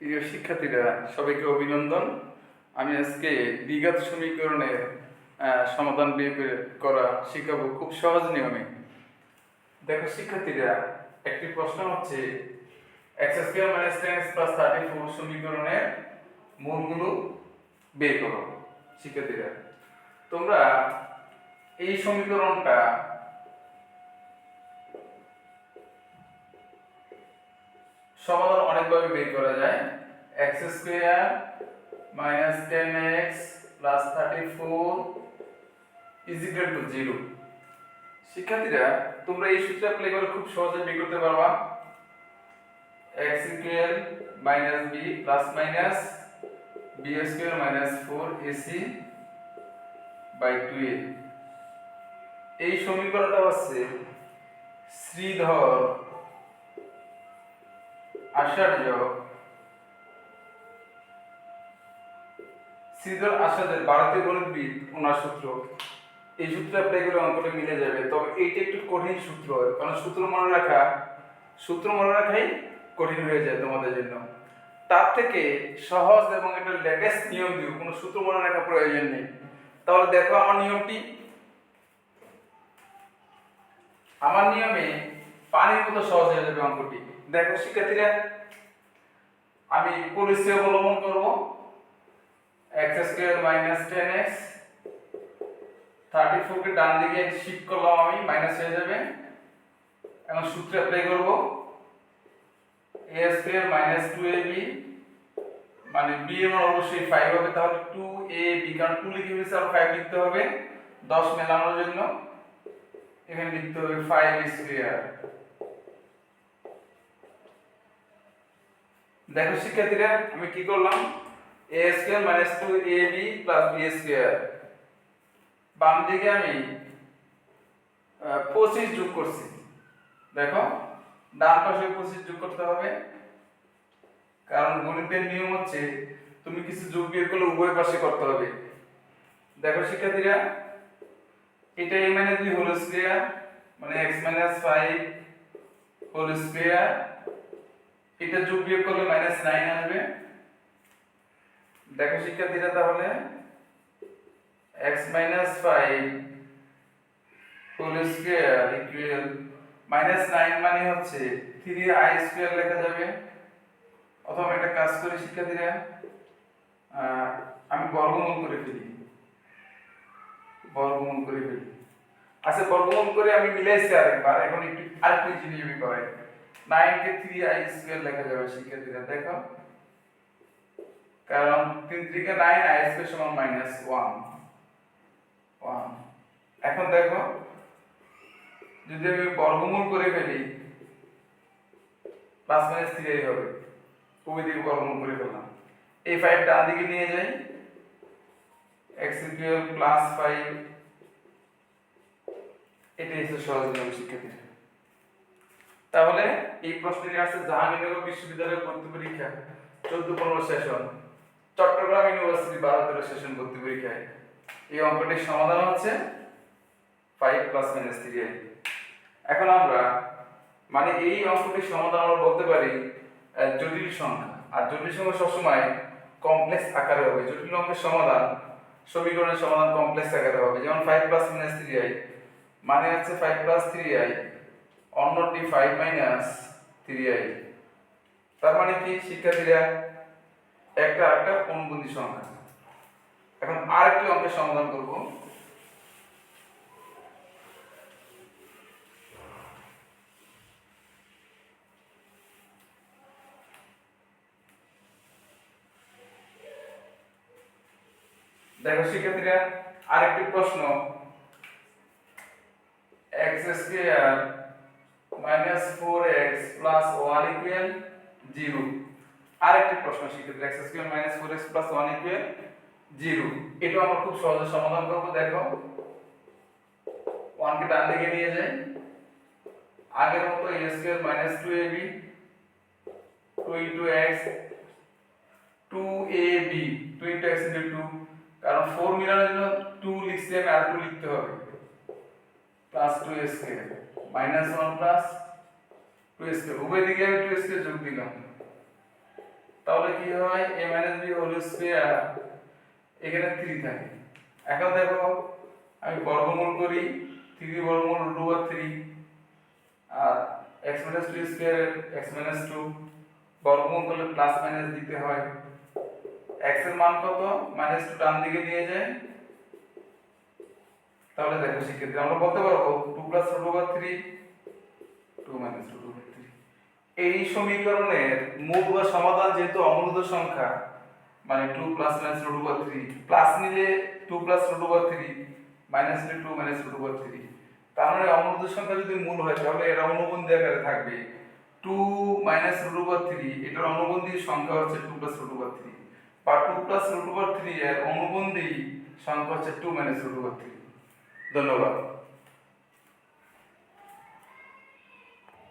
প্রিয় শিক্ষার্থীরা, সবাইকে অভিনন্দন। আমি আজকে দ্বিঘাত সমীকরণের সমাধান বের করা শিখাবো খুব সহজ নিয়মে। দেখো শিক্ষার্থীরা, একটি প্রশ্ন হচ্ছে সমীকরণের মূলগুলো বের করো, শিক্ষার্থীরা। তোমরা এই সমীকরণটা সমাধান অনেকভাবে বের করা যায়। X square minus ten x plus thirty four equal to zero শিক্ষার্থীরা, তোমরা এই সূত্র অ্যাপ্লাই করে খুব সহজে বের করতে পারবা। X equal minus b plus minus b square minus four ac by two a এই সমীকরণটা হচ্ছে শ্রীধর আচার্য শ্রীধর আচার্যের ভারতীয় গণিতবিদ ওনার সূত্র। এই সূত্র অ্যাপ্লাই করে অঙ্কটা মিলে যাবে। তবে এইটা একটু কঠিন সূত্র, কারণ সূত্র মনে রাখা, সূত্র মনে রাখাই কঠিন হয়ে যায় তোমাদের জন্য। তার থেকে সহজ এবং একটা লেটেস্ট নিয়ম দিও, কোনো সূত্র মনে রাখা প্রয়োজন নেই। তাহলে দেখো আমার নিয়মটি। আমার নিয়মে পানির মতো সহজ হয়ে যাবে অঙ্কটি। দেখো শিক্ষার্থীরা, আমি পলিসি অবলম্বন করব। X square minus ten x thirty ফোরকে ডান দিকে শিফট করলাম আমি মাইনাস হয়ে যাবে। এখন সূত্র অ্যাপ্লাই করব। A square minus two a b মানে বি এর মান অবশ্যই ফাইভ হবে, তাহলে টু এ বি কারণ টু লিখে ফেলেছে, আর ফাইভ লিখতে হবে। দশ মেলানোর জন্য। এখানে লিখতে হবে ফাইভ স্কোয়ার দেখো, শিক্ষার্থীরা, আমি কি করলাম? A square minus two a b plus b square বাম দিকে আমি পঁচিশ যোগ করছি। দেখো, ডান পাশে পঁচিশ যোগ করতে হবে। কারণ গণিতের নিয়ম হচ্ছে, তুমি কিছু যোগ বিয়োগ করলে উভয় পাশে করতে হবে। দেখো, শিক্ষার্থীরা, এটা a minus b whole square মানে x minus five whole square এটা যোগ বিয়োগ করলে মাইনাস নাইন আসবে। দেখো শিক্ষার্থীরা তাহলে x minus five whole square equal minus nine মানে হচ্ছে থ্রি আই স্কোয়ার লেখা যাবে। অথবা একটা কাজ করি শিক্ষার্থীরা আমি বর্গমূল করে ফেলি। বর্গমূল করে ফেলি। আচ্ছা বর্গমূল করে আমি মিলাইছি আরেকবার, এখন একটু আরেকটু জিনিস আমি করাই। নাইন কে থ্রি আই স্কোয়ার লেখা যাবে শিক্ষার্থীরা, দেখো। কারণ তিন থেকে নাইন আই স্কোয়ার সমান মাইনাস ওয়ান ওয়ান এখন দেখো, যদি আমি বর্গমূল করে ফেলি প্লাস মাইনাস থ্রি হবে। উভয় দিকে বর্গমূল করে ফেললাম। এই ফাইভ ডান দিকে নিয়ে যাই। এক্স ইকুয়াল প্লাস ফাইভ এটাই হচ্ছে সহজ নিয়ম শিক্ষার্থীরা তাহলে এই প্রশ্নটি আসছে জাহাঙ্গীরনগর বিশ্ববিদ্যালয়ের ভর্তি পরীক্ষা, চোদ্দ পনেরো সেশন। চট্টগ্রাম ইউনিভার্সিটি বারো তেরো সেশন ভর্তি পরীক্ষায়। এই অঙ্কটির সমাধান হচ্ছে ফাইভ প্লাস মাইনাস থ্রি এখন আমরা মানে এই অঙ্কটির সমাধান আমরা বলতে পারি জটিল সংখ্যা। আর জটিল সংখ্যা সবসময় কমপ্লেক্স আকারে হবে। জটিল অঙ্কের সমাধান, সমীকরণের সমাধান কমপ্লেক্স আকারে হবে। যেমন five plus minus three i মানে হচ্ছে ফাইভ প্লাস থ্রি আই অন্যটি ফাইভ মাইনাস থ্রি আই তার মানে কি? শিক্ষার্থীরা, একটা একটা কোণবন্দি সংখ্যা। এখন আরেকটি অঙ্কের সমাধান করব। দেখো শিক্ষার্থীরা, আরেকটি প্রশ্ন। X square minus four x plus one equal zero আরেকটি প্রশ্ন শিক্ষার্থী x square minus four x plus one equal zero এটা আমরা খুব সহজে সমাধান করব, দেখো। ওয়ানকে ডান দিকে নিয়ে যাই। আগের মতো a square minus two a b two into x two a b two into x into two কারণ ফোর মিলানোর জন্য টু লিখছি আমি, আর টু লিখতে হবে। Plus two square minus one plus two square উভয় দিকে আমি টু স্কোয়ার যোগ দিলাম। তাহলে কি হয়? A minus b whole square এখানে থ্রি থাকে। এখন দেখো, আমি বর্গমূল করি থ্রি বর্গমূল রুট ওভার থ্রি আর x minus two square x minus two বর্গমূল করলে প্লাস মাইনাস দিতে হয়। এক্সের মান কত? মাইনাস টু ডান দিকে নিয়ে যায়। তাহলে দেখো সেক্ষেত্রে আমরা বলতে পারব two plus root over three two minus root over three এই সমীকরণের মূল বা সমাধান যেহেতু অমূলত সংখ্যা মানে two plus minus root over three plus নিলে two plus root over three minus নিলে two minus root over three মানে অমূলত সংখ্যা যদি মূল হয়, তাহলে এটা অনুবন্ধী আকারে থাকবে two minus root over three এটার অনুবন্ধী সংখ্যা হচ্ছে two plus root over three বা two plus root over three এর অনুবন্ধী সংখ্যা হচ্ছে two minus root over three ধন্যবাদ।